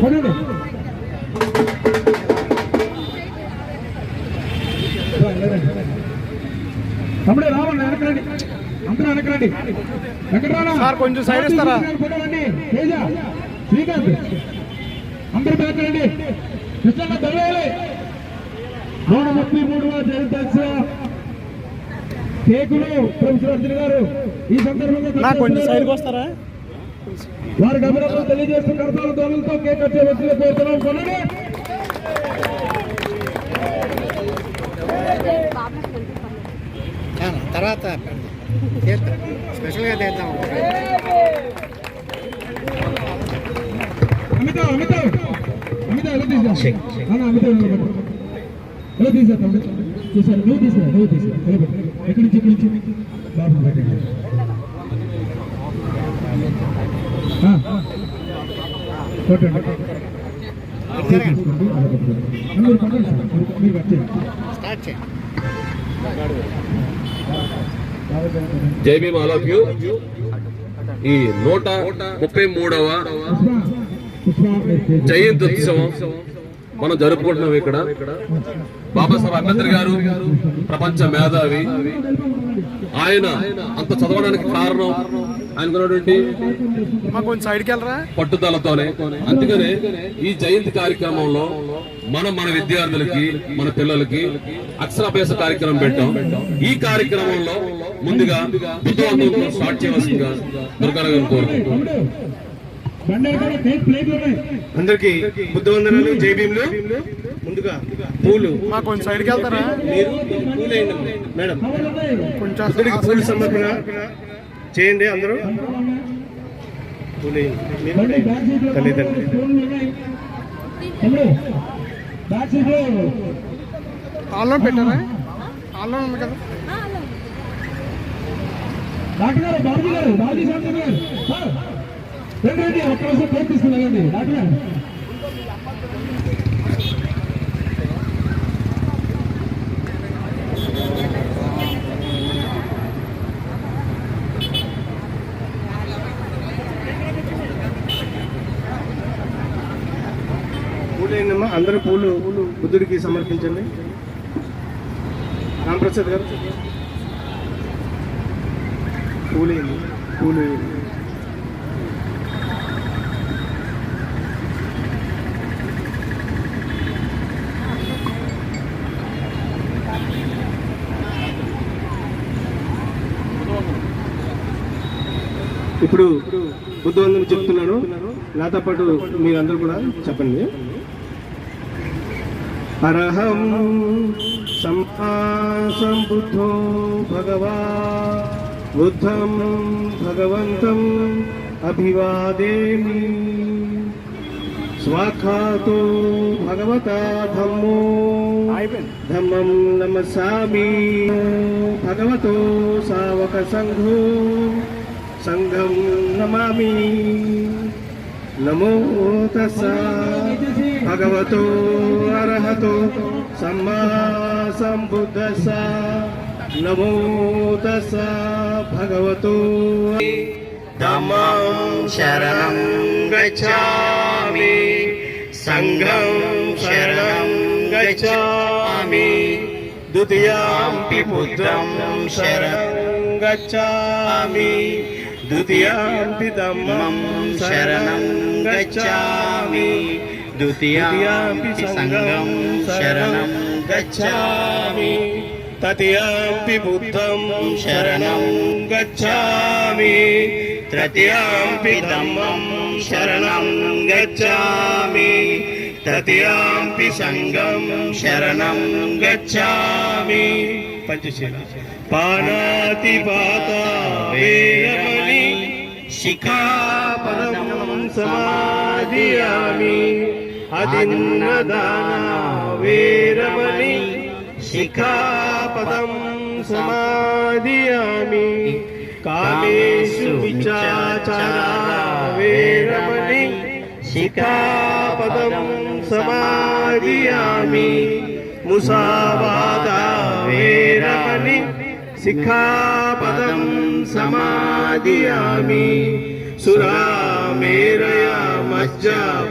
కొనండి తమ్ముడే రావాలి వెనకరండి. అందరూ వెనకరండి. వెంకటరామ సార్, కొంచెం సైడ్ ఇస్తారా? తేజ శ్రీకాంత్ అందరూ వెనకరండి. కృష్ణ దొరవాలి. నూట ముప్పై మూడవ జయంత్యాక్ష కేకులు అర్జున్ గారు ఈ సందర్భంగా నా కొంచెం సైడ్కి వస్తారా? వారి గమనంలో తెలియజేస్తూ కడతాల దోమలతో కేక్ కట్టే వ్యక్తులు కోరుతున్నాం. కొనండి. తర్వాత స్పెషల్గా చేద్దాం. అమితావ్ అమితావ్ అమితావ్ ఎలా తీసా అన్న అమితావ్ నిలబెట్టు. ఎలా తీసా తమ్ముడు చూసాను నువ్వు తీసా నువ్వు తీసా. ఎక్కడి నుంచి ఎక్కడి నుంచి? బాబు పెట్టండి. కొట్టండి తీసుకోండి, మీరు కొట్టండి సార్. మీరు- మీరు స్టార్ట్ చేయండి జై భీమ్ ఆల్ ఆఫ్ యూ ఈ నూట ముప్పై మూడవ జయంతి ఉత్సవం మనం జరుపుకుంటున్నాం ఇక్కడ. బాబాసాహెబ్ అంబేద్కర్ గారు ప్రపంచ మేధావి. ఆయన అంత చదవడానికి కారణం ఆయనకున్నటువంటి పట్టుదలతోనే. అందుకనే ఈ జయంతి కార్యక్రమంలో మనం మన విద్యార్థులకి మన పిల్లలకి అక్షరాభ్యాస కార్యక్రమం పెట్టాం. ఈ కార్యక్రమంలో ముందుగా స్టార్ట్ చేయవలసిందిగా దుర్గారావు కోరుకుంటున్నాం. అందరికి బుద్ధ వందనాలు జై భీములు. ముందుగా పూలు. మా కొంచెం సైడ్కి వెళ్తారా? మీరు మేడం. కొంచెం పూలు సమర్పణ చేయండి అందరూ. తల్లిదండ్రులు. పెట్టారా? ఆన్లో ఉంది కదా. డాక్టర్ గారు బాబు గారు బాబు శాంతి గారు సార్ అక్కడ వస్తే కోర్టు నిమిషం కేక్ తీసుకున్నారండి డాక్టర్ గారు పూలు అందరూ పూలు బుద్ధుడికి సమర్పించండి. రామప్రసాద్ గారు. పూలు వేయండి పూలు ఇప్పుడు బుద్ధవంతం చెప్తున్నాను. నాతో పాటు మీరందరూ కూడా చెప్పండి. అరహం సంపాసం సంబుద్ధో భగవా బుద్ధం Bhagavantam అభివాదేమి. స్వాఖాతో భగవత ధమ్మో ధమ్మం నమసామి భగవతో సావక సంఘో sanggam namami namo tassa bhagavato arahato samma sambuddhasa namo tassa bhagavato damam sharanam gacchami sanggam sharanam gacchami dutiyam pi buddham sharanam ద్వితీయాంపి ధమ్మం శరణం గచ్ఛామి ద్వితీయాంపి సంఘం శరణం గచ్ఛామి తృతీయాంపి బుద్ధం శరణం గచ్ఛామి తృతీయాంపి ధమ్మం శరణం గచ్ఛామి తృతీయాంపి సంఘం శరణం గచ్ఛామి పంచశీల పానాతిపాత शिखा परमं समाधियामि। अदिन्नदाना वेरमणि शिखापदं समाधियामि। कामेषु विचाचारा वेरमणि शिखापदं समाधियामि। मुसावादा वेरमणि शिखापदम् समादयामि। सुरा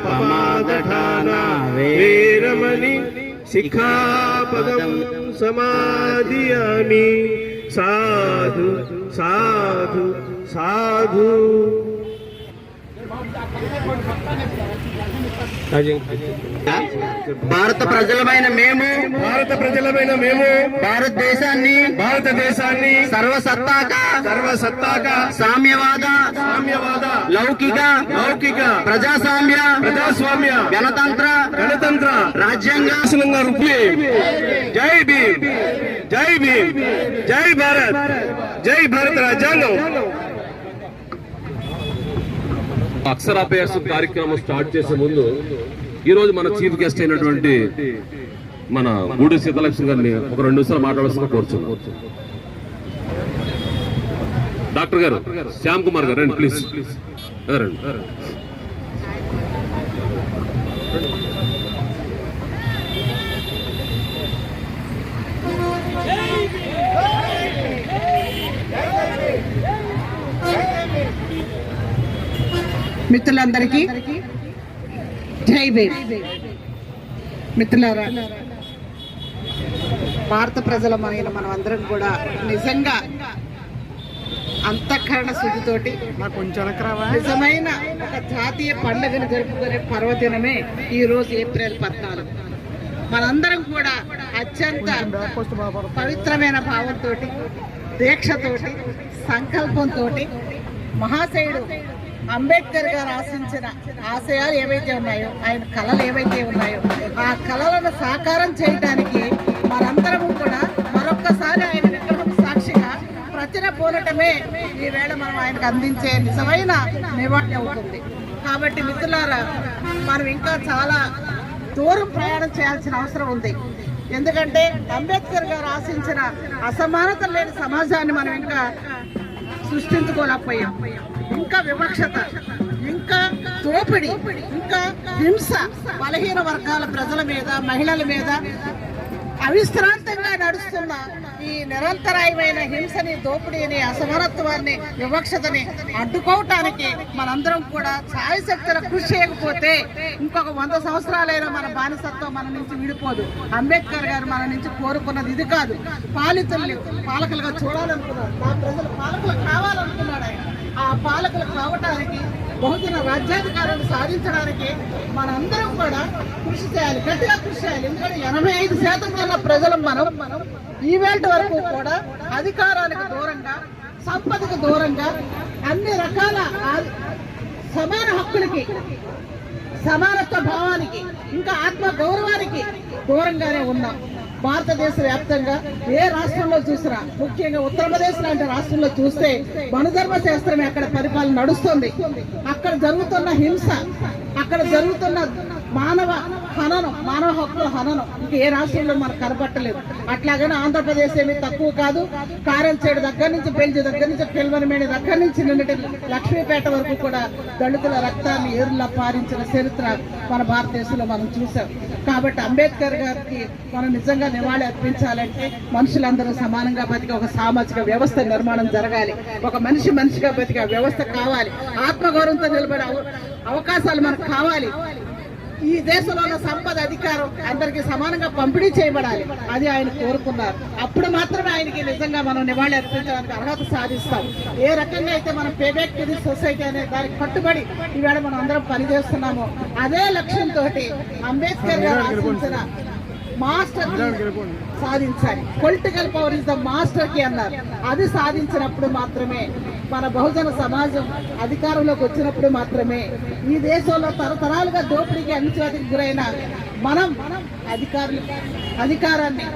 पमादठाना। वेरमणि शिखापदम् समाधियामि साधु साधु साधु। భారత ప్రజలమైన మేము భారత ప్రజలమైన మేము భారతదేశాన్ని భారతదేశాన్ని సర్వసత్తాక సర్వసత్తాక సామ్యవాద సామ్యవాద లౌకిక లౌకిక ప్రజాస్వామ్య ప్రజాస్వామ్య గణతంత్ర గణతంత్ర రాజ్యాంగ శాసనంగా రూపి. జై భీమ్ జై భీమ్ జై భారత్ జై భారత రాజ్యాంగం. అక్షరాభ్యాసం కార్యక్రమం స్టార్ట్ చేసే ముందు ఈ రోజు మన చీఫ్ గెస్ట్ అయినటువంటి మన గూడి సీతాలక్ష్మి గారిని ఒక రెండు నిమిషాలు మాట్లాడాల్సిన కోరుచున్నాం. డాక్టర్ గారు శ్యామ్ కుమార్ గారు రండి ప్లీజ్ రండి. మిత్రులందరికీ జై భీమ్. మిత్రులారా భారత ప్రజలమైన మనం అందరం కూడా నిజంగా అంతఃకరణ శుద్ధితోటి నిజమైన ఒక జాతీయ పండుగను జరుపుకునే పర్వదినమే ఈ రోజు ఏప్రిల్ పద్నాలుగు. మనందరం కూడా అత్యంత పవిత్రమైన భావంతో దీక్షతోటి సంకల్పంతో మహాశయుడు అంబేద్కర్ గారు ఆశించిన ఆశయాలు ఏవైతే ఉన్నాయో ఆయన కళలు ఏవైతే ఉన్నాయో ఆ కళలను సాకారం చేయడానికి మనందరము కూడా మరొక్కసారి ఆయన విగ్రహం సాక్షిగా ప్రతిన పోనటమే ఈ వేళ మనం ఆయనకు అందించే నిజమైన నివాళి అవుతుంది. కాబట్టి మిత్రులారా మనం ఇంకా చాలా దూరం ప్రయాణం చేయాల్సిన అవసరం ఉంది. ఎందుకంటే అంబేద్కర్ గారు ఆశించిన అసమానత లేని సమాజాన్ని మనం ఇంకా సృష్టించుకోలేకపోయాం. ఇంకా వివక్షత ఇంకా దోపిడి ఇంకా హింస బలహీన వర్గాల ప్రజల మీద మహిళల మీద అవిశ్రాంతంగా నడుస్తున్న ఈ నిరంతరాయమైన హింసని దోపిడీని అసమరత్వాన్ని వివక్షతని అడ్డుకోవటానికి మనందరం కూడా ఛాయశక్తుల కృషి చేయకపోతే ఇంకొక వంద సంవత్సరాలైనా మన బానిసత్వం మన నుంచి విడిపోదు. అంబేద్కర్ గారు మన నుంచి కోరుకున్నది ఇది కాదు. పాలితుల్ని పాలకులుగా చూడాలనుకున్నాడు నా ప్రజలు పాలకులు కావాలనుకున్నాడు ఆయన. ఆ పాలకులు కావటానికి బహుజన రాజ్యాధికారాన్ని సాధించడానికి మనందరం కూడా కృషి చేయాలి. గట్టిగా కృషి చేయాలి. ఎందుకంటే ఎనభై ఐదు శాతం కన్నా ప్రజలు మనం. మనం ఈవేళ వరకు కూడా అధికారానికి దూరంగా సంపదకు దూరంగా అన్ని రకాల సమాన హక్కులకి సమానత్వ భావానికి ఇంకా ఆత్మ గౌరవానికి దూరంగానే ఉన్నాం. భారతదేశ వ్యాప్తంగా ఏ రాష్ట్రంలో చూసినా ముఖ్యంగా ఉత్తరప్రదేశ్ లాంటి రాష్ట్రంలో చూస్తే మనుధర్మ శాస్త్రమే అక్కడ పరిపాలన నడుస్తుంది? అక్కడ జరుగుతున్న హింస అక్కడ జరుగుతున్న మానవ హననం మానవ హక్కుల హననం ఇంకా ఏ రాష్ట్రంలో మనకు కనపట్టలేదు. అట్లాగనే ఆంధ్రప్రదేశ్ ఏమి తక్కువ కాదు. కారంచేడు దగ్గర నుంచి బెల్జి దగ్గర నుంచి పిల్వనమేణి దగ్గర నుంచి నిన్నటి లక్ష్మీపేట వరకు కూడా దళితుల రక్తాన్ని ఏరులా పారించిన చరిత్ర మన భారతదేశంలో మనం చూసాం కాబట్టి అంబేద్కర్ గారికి మనం నిజంగా నివాళి అర్పించాలంటే మనుషులందరూ సమానంగా బతికి ఒక సామాజిక వ్యవస్థ నిర్మాణం జరగాలి. ఒక మనిషి మనిషిగా బతికే వ్యవస్థ కావాలి. ఆత్మగౌరవంతో నిలబడే అవకాశాలు మనకు కావాలి. ఈ దేశంలో ఉన్న సంపద అధికారం అందరికి సమానంగా పంపిణీ చేయబడాలి. అది ఆయన కోరుకున్నారు. అప్పుడు మాత్రమే ఆయనకి నిజంగా మనం నివాళి అర్పించడానికి అర్హత సాధిస్తాం. ఏ రకంగా అయితే మనం పేబ్యాక్ టు ది సొసైటీ అనే దానికి కట్టుబడి ఈవేళ మనం అందరం పనిచేస్తున్నామో అదే లక్ష్యంతో అంబేద్కర్ గారు ఆశించిన మాస్టర్ సాధించాలి. పొలిటికల్ పవర్ ఇస్ ద మాస్టర్కి అన్నారు. అది సాధించినప్పుడు మాత్రమే మన బహుజన సమాజం అధికారంలోకి వచ్చినప్పుడు మాత్రమే ఈ దేశంలో తరతరాలుగా దోపిడీకి అణచివేతకు గురైన మనం అధికారులు అధికారాన్ని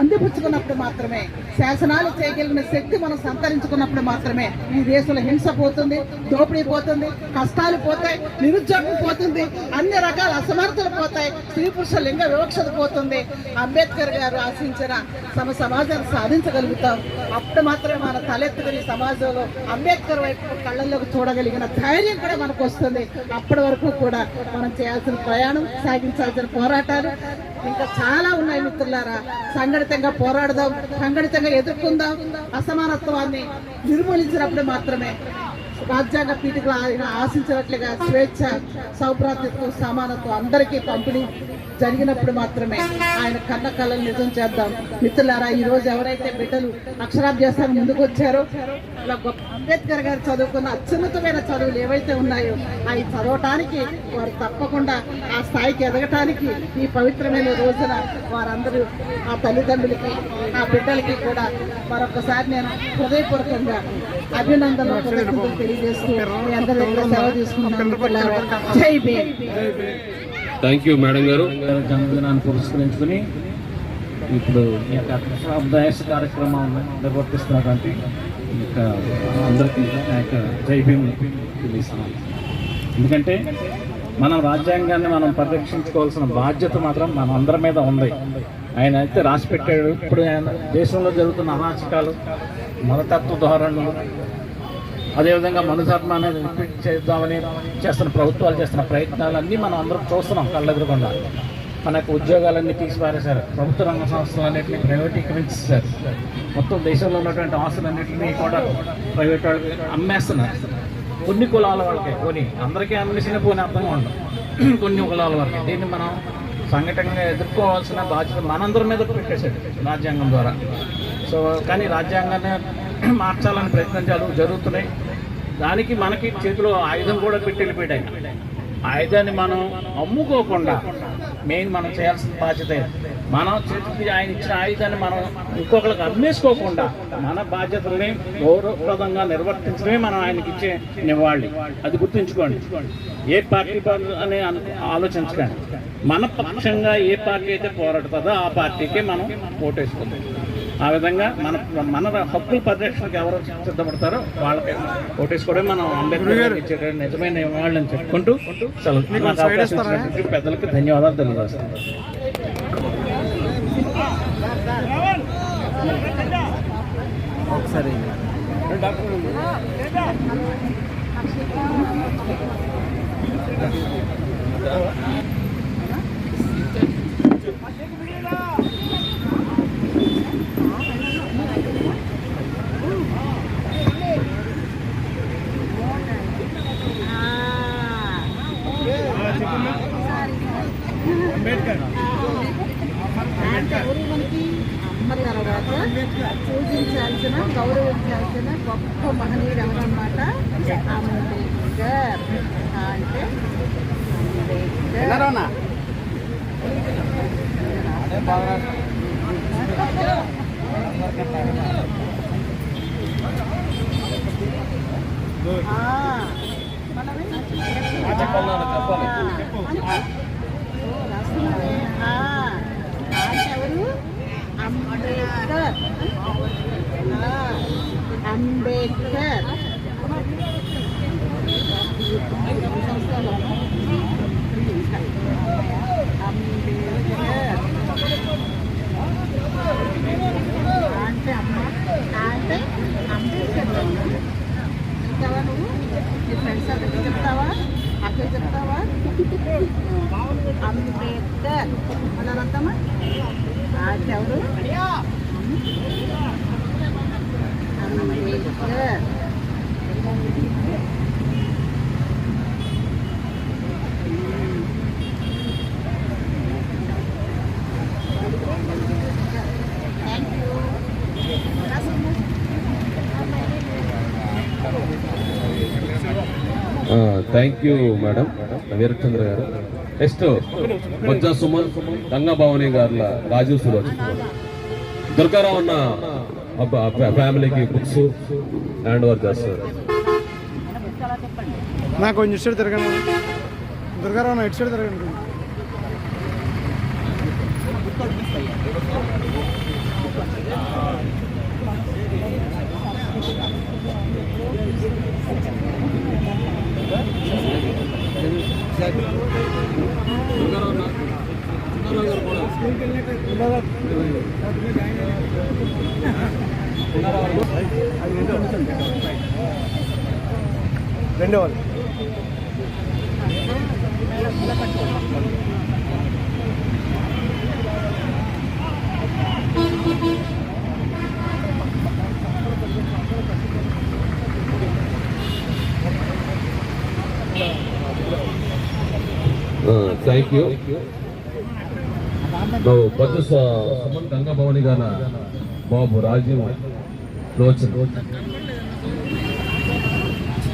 అందిపుచ్చుకున్నప్పుడు మాత్రమే శాసనాలు చేయగలిగిన శక్తి మనం సంతరించుకున్నప్పుడు మాత్రమే ఈ దేశంలో హింస పోతుంది దోపిడీ పోతుంది కష్టాలు పోతాయి నిరుద్యోగం పోతుంది అన్ని రకాల అసమర్థతలు పోతాయి స్త్రీ పురుష లింగ వివక్షత పోతుంది. అంబేద్కర్ గారు ఆశించిన సమ సమాజాన్ని సాధించగలుగుతాం. అప్పుడు మాత్రమే మన తలెత్తుకుని సమాజంలో అంబేద్కర్ వైపు కళ్ళల్లోకి చూడగలిగిన ధైర్యం కూడా మనకు వస్తుంది. అప్పటి వరకు కూడా మనం చేయాల్సిన ప్రయాణం సాగించాల్సిన పోరాటాలు ఇంకా చాలా ఉన్నాయి మిత్రులారా. సంఘటితంగా పోరాడదాం సంఘటితంగా ఎదుర్కొందాం. అసమానత్వాన్ని నిర్మూలించినప్పుడు మాత్రమే రాజ్యాంగ పీఠికలు ఆయన ఆశించినట్లుగా స్వేచ్ఛ సౌభ్రాతృత్వం సమానత్వం అందరికీ పంపిణీ జరిగినప్పుడు మాత్రమే ఆయన కన్న కళలు నిజం చేద్దాం. మిత్రులారా ఈ రోజు ఎవరైతే బిడ్డలు అక్షరాభ్యాసానికి ముందుకు వచ్చారో ఇలా గొప్ప అంబేద్కర్ గారు చదువుకున్న అత్యున్నతమైన చదువులు ఏవైతే ఉన్నాయో అవి చదవటానికి వారు తప్పకుండా ఆ స్థాయికి ఎదగటానికి ఈ పవిత్రమైన రోజున వారందరూ ఆ తల్లిదండ్రులకి ఆ బిడ్డలకి కూడా మరొకసారి నేను హృదయపూర్వకంగా అభినందనలు కృతజ్ఞతలు తెలియజేస్తూ అందరి దగ్గర సెలవు తీసుకుంటున్నాను జై భీమ్ థ్యాంక్ యూ మేడం గారు జన్మదినాన్ని పురస్కరించుకుని ఇప్పుడు ఈ యొక్క అబ్దాయస్ కార్యక్రమం నిర్వర్తిస్తున్నటువంటి ఈ యొక్క అందరికీ ఆ యొక్క జై భీమ్ తెలియజేస్తున్నాను ఎందుకంటే మనం రాజ్యాంగాన్ని మనం పరిరక్షించుకోవాల్సిన బాధ్యత మాత్రం మన అందరి మీద ఉంది. ఆయన అయితే రాసి పెట్టాడు. ఇప్పుడు ఆయన దేశంలో జరుగుతున్న అరాచకాలు మతతత్వ ధోరణులు అదేవిధంగా మనుధర్మాన్ని రిపీట్ చేద్దామని చేస్తున్న ప్రభుత్వాలు చేస్తున్న ప్రయత్నాలన్నీ మనం అందరం చూస్తున్నాం కళ్ళెదురకుండా మన యొక్క ఉద్యోగాలన్నీ తీసిపారేశారు. ప్రభుత్వ రంగ సంస్థలన్నింటినీ ప్రైవేటీకరించారు మొత్తం దేశంలో ఉన్నటువంటి ఆస్తులన్నింటినీ కూడా ప్రైవేట్ వాళ్ళకి అమ్మేస్తున్నారు. కొన్ని కులాల వాళ్ళకే కొని అందరికీ అమ్మేసిన పోనీ అర్థంగా ఉండదు. కొన్ని కులాల వరకు దీన్ని మనం సంఘటనగా ఎదుర్కోవాల్సిన బాధ్యత మనందరి మీద పెట్టేశాడు రాజ్యాంగం ద్వారా. సో కానీ రాజ్యాంగాన్ని మార్చాలని ప్రయత్నించాలు జరుగుతున్నాయి. దానికి మనకి చేతిలో ఆయుధం కూడా పెట్టి వెళ్ళిపోయాయి. ఆయుధాన్ని మనం అమ్ముకోకుండా మెయిన్ మనం చేయాల్సిన బాధ్యత మనం చేతికి ఆయన ఇచ్చిన ఆయుధాన్ని మనం ఇంకొకరికి అమ్మేసుకోకుండా మన బాధ్యతల్ని గౌరవప్రదంగా నిర్వర్తించడమే మనం ఆయనకి ఇచ్చే నివాళి. అది గుర్తుంచుకోండి. ఏ పార్టీ అని ఆలోచించకండి. మన పక్షంగా ఏ పార్టీ అయితే పోరాడుతుందో ఆ పార్టీకే మనం ఓటేసుకుందాం ఆ విధంగా మన మన హక్కుల పరిరక్షణకు ఎవరు సిద్ధపడతారో వాళ్ళకి ఓటేసుకోవడం మనం అంబేద్కర్ గారికి ఇచ్చే నిజమైన నివాళులని చెప్పుకుంటూ ఇచ్చినటువంటి పెద్దలకు ధన్యవాదాలు తెలియజేస్తాను ఎవరు మనకి అమ్మ తర్వాత పూజించాల్సిన గౌరవించాల్సిన గొప్ప మహనీయుడు ఎవరన్నమాట అంబేద్కర్ అంటే అంబేద్కర్ ఆ, మనమే ఓ, రాస్తున్నావే. ఆ, అంటే ఎవరు అంబేద్కర్ ఆ, అంబేద్కర్ సంస్థలో. అంబేద్కర్ అంటే అమ్మ అంటే అంబేద్కర్ చెప్తావా నువ్వు నీ ఫ్రెండ్స్ అందరికీ చెప్తావా అక్కడ చెప్తావా అంబేద్కర్ అన్నారంతమ్మా అంటే ఎవరు Ambedkar thank you thank you madam Veerachandra garu. Next Bojja Suman Ganga గారుల Rajiv Suroj Durgarao అన్న ఫ్యామిలీకి బుక్స్ హ్యాండ్ ఓవర్ చేస్తారు. నాకు కొంచెం ఇటు సైడ్ తిరగండి. దుర్గారావు ఇటు సైడ్ తిరగండి. రెండో వాళ్ళు. థ్యాంక్ యూ పొద్దు సుమన్ గంగా భవని గాన? బాబు రాజీవ్ లోచన్.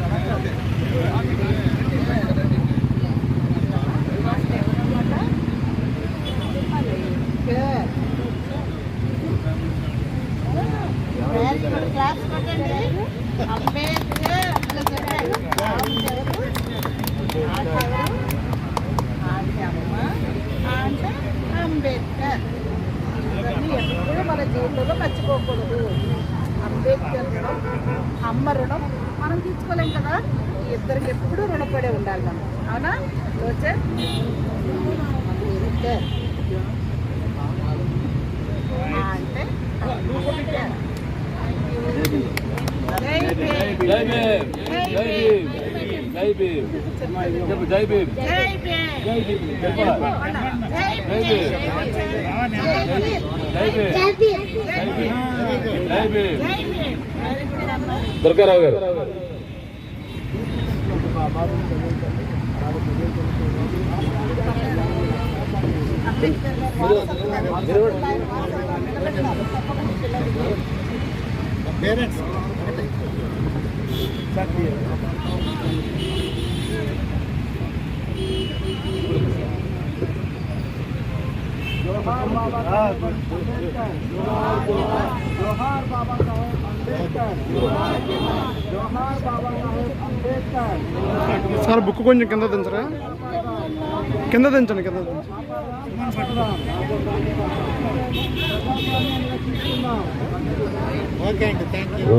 ハッピー! భీమ్ జై భీమ్. జై భీమ్ చెప్పు జై భీమ్ జై భీమ్. జై సార్ బుక్ కొంచెం కింద దించరా? కింద దించండి కింద ఓకే అండి థ్యాంక్ యూ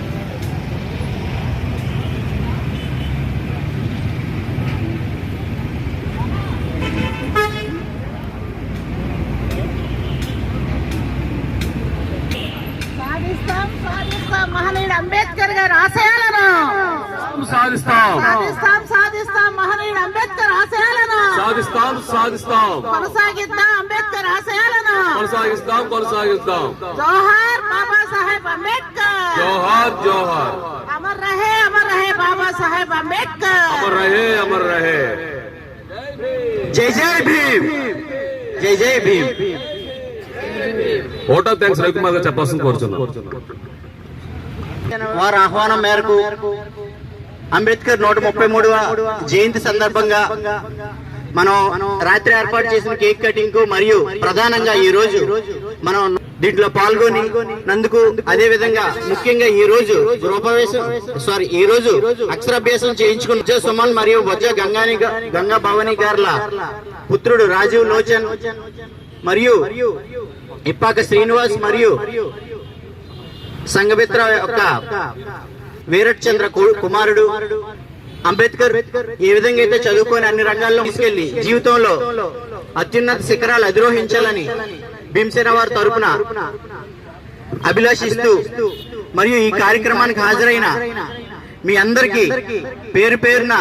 సాధిస్తాం సాధిస్తాం కొనసాగిద్దాం అంబేద్కర్ ఆశయాలను కొనసాగిస్తాం కొనసాగిస్తాం జోహార్ బాబా సాహెబ్ అంబేద్కర్ జోహార్ జోహార్ అమర్ రహే అమర్ రహే బాబా సాహెబ్ అంబేద్కర్ అమర్ రహే అమర్ రహే జై జై భీమ్ జై జై భీమ్ ఓటా థ్యాంక్స్ రవికుమార్ గారు చెప్పాల్సింది కోరుచున్నాం వారి ఆహ్వానం మేరకు అంబేద్కర్ నూట ముప్పై మూడవ జయంతి సందర్భంగా మనం రాత్రి ఏర్పాటు చేసిన కేక్ కటింగ్కు మరియు ప్రధానంగా ఈ రోజు మనం దీంట్లో పాల్గొని నందుకు అదే విధంగా ముఖ్యంగా ఈ రోజు గృహప్రవేశం సారీ ఈ రోజు అక్షరాభ్యాసం చేయించుకున్న బొజ్జ సుమన్ మరియు వజ్ర గంగాని గంగా భవాని గార్ల పుత్రుడు రాజీవ్ లోచన్ మరియు ఇప్పాక శ్రీనివాస్ మరియు సంఘమిత్ర యొక్క వీరట్ చంద్ర కుమారుడు అంబేద్కర్ ఏ విధంగా అయితే చదువుకొని అన్ని రంగాల్లో తీసుకెళ్ళి జీవితంలో అత్యున్నత శిఖరాలు అధిరోహించాలని భీమసేన వారి తరపున అభిలాషిస్తూ మరియు ఈ కార్యక్రమానికి హాజరైన మీ అందరికీ పేరు పేరున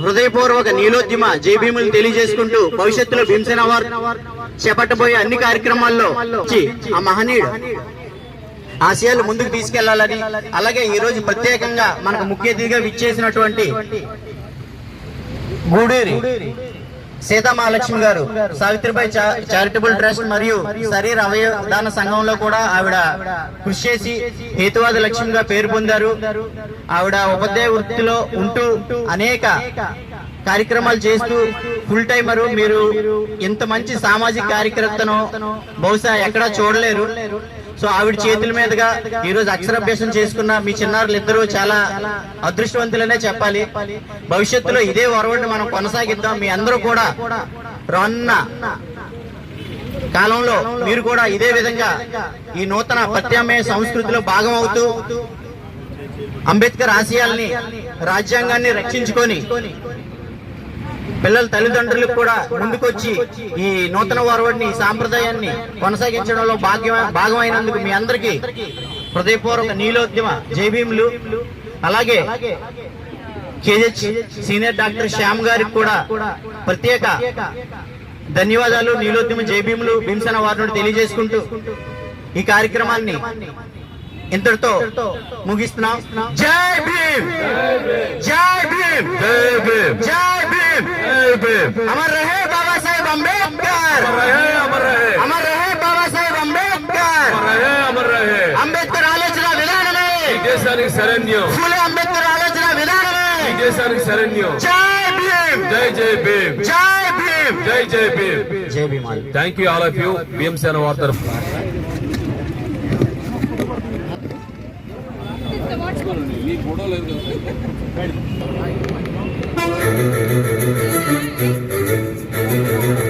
హృదయపూర్వక నీలోద్యమ జయభీములు తెలియజేసుకుంటూ భవిష్యత్తులో భీమసేన వారు చేపట్టబోయే అన్ని కార్యక్రమాల్లో వచ్చి ఆ మహనీయుడు ఆశయాలు ముందుకు తీసుకెళ్ళాలని. అలాగే ఈ రోజు ప్రత్యేకంగా మనకు ముఖ్య అతిథిగా విచ్చేసినటువంటి గూడూరి సీతామహాలక్ష్మి గారు సావిత్రిబాయి చా- చారిటబుల్ ట్రస్ట్ మరియు శరీర అవయవదాన సంఘంలో కూడా ఆవిడ కృషి చేసి హేతువాద లక్ష్మిగా పేరు పొందారు. ఆవిడ ఉపాధ్యాయ వృత్తిలో ఉంటూ అనేక కార్యక్రమాలు చేస్తూ ఫుల్ టైమరు మీరు ఇంత మంచి సామాజిక కార్యకర్తను బహుశా ఎక్కడా చూడలేరు. సో ఆవిడ చేతుల మీదుగా ఈ రోజు అక్షరాభ్యాసం చేసుకున్న మీ చిన్నారులు ఇద్దరు చాలా అదృష్టవంతులనే చెప్పాలి. భవిష్యత్తులో ఇదే వరవడిని మనం కొనసాగిద్దాం. మీ అందరూ కూడా రానున్న కాలంలో మీరు కూడా ఇదే విధంగా ఈ నూతన ప్రత్యామ్నాయ సంస్కృతిలో భాగం అవుతూ అంబేద్కర్ ఆశయాల్ని రాజ్యాంగాన్ని రక్షించుకొని పిల్లల తల్లిదండ్రులకు కూడా ముందుకొచ్చి ఈ నూతన వరవడిని ఈ సాంప్రదాయాన్ని కొనసాగించడంలో భాగ్యం భాగమైనందుకు మీ అందరికీ హృదయపూర్వక నీలోద్యమ జైభీములు అలాగే కేజెచ్ సీనియర్ డాక్టర్ శ్యామ్ గారికి కూడా ప్రత్యేక ధన్యవాదాలు. నీలోద్యమ జైభీములు భీమసేన వారి నుండి తెలియజేసుకుంటూ ఈ కార్యక్రమాన్ని ఇంతటితో ముగిస్తున్నాం. జై భీమ్! జై భీమ్! జై భీమ్! జై భీమ్ జై భీమ్ అమర్ రహే బాబా సాహెబ్ అంబేద్కర్ అమర్ రహే అమర్ రహే అమర్ రహే బాబా సాహెబ్ అంబేద్కర్ అమర్ రహే అమర్ రహే అంబేద్కర్ ఆలోచన విధానమే ఈ దేశానికి శరణ్యం ఫూలే అంబేద్కర్ ఆలోచన విధానమే ఈ దేశానికి శరణ్యం జై భీమ్ జై జై భీమ్ జై భీమ్ జై జై భీమ్ జై Bhim all. Thank you all of you Bhimasena war తరఫు Thank you.